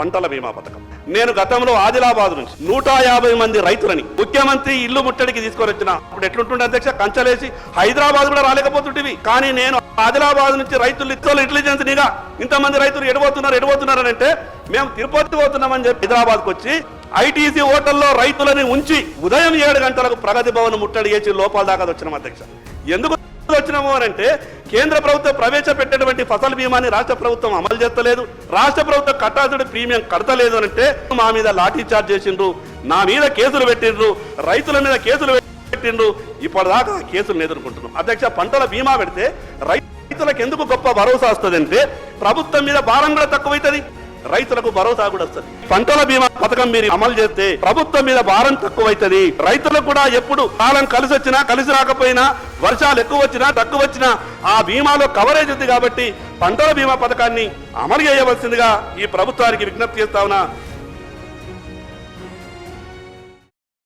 పంటల బీమా పథకం. నేను గతంలో ఆదిలాబాద్ నుంచి నూట యాభై మంది రైతులని ముఖ్యమంత్రి ఇల్లు ముట్టడికి తీసుకొని వచ్చిన ఇప్పుడు ఎట్లుంటుండే అధ్యక్ష? కంచలేసి హైదరాబాద్ కూడా రాలేకపోతుంటివి. కానీ నేను ఆదిలాబాద్ నుంచి రైతులు ఇతరులు ఇంటెలిజెన్స్ నిగా ఇంతమంది రైతులు ఎడబోతున్నారు ఎడబోతున్నారు అని అంటే మేము తిరుపతి పోతున్నామని చెప్పి హైదరాబాద్కి వచ్చి ఐటీసీ హోటల్లో రైతులని ఉంచి ఉదయం ఏడు గంటలకు ప్రగతి భవన్ ముట్టడి చేసి లోపాల దాకా వచ్చినాం అధ్యక్ష. ఎందుకు వచ్చినాము అని అంటే కేంద్ర ప్రభుత్వం ప్రవేశపెట్టే ఫసల్ బీమాని రాష్ట్ర ప్రభుత్వం అమలు చేస్తలేదు. రాష్ట్ర ప్రభుత్వం కట్టాల్సిన ప్రీమియం కడతలేదు అంటే మా మీద లాఠీ చార్జ్ చేసిండ్రు నా మీద కేసులు పెట్టిండ్రు రైతుల మీద కేసులు పెట్టిండ్రు ఇప్పటిదాకా కేసులను ఎదుర్కొంటున్నాం అధ్యక్ష పంటల బీమా పెడితే రైతులకు ఎందుకు గొప్ప భరోసా వస్తుంది అంటే ప్రభుత్వం మీద భారం కూడా తక్కువైతుంది రైతులకు భరోసా కూడా వస్తుంది. పంటల బీమా పథకం మీరు అమలు చేస్తే ప్రభుత్వం మీద భారం తక్కువైతుంది. రైతులకు కూడా ఎప్పుడు కాలం కలిసి వచ్చినా కలిసి రాకపోయినా వర్షాలు ఎక్కువ వచ్చినా తక్కువ వచ్చినా ఆ బీమాలో కవరేజ్ ఉంది కాబట్టి పంటల బీమా పథకాన్ని అమలు చేయవలసిందిగా ఈ ప్రభుత్వానికి విజ్ఞప్తి చేస్తా ఉన్నా.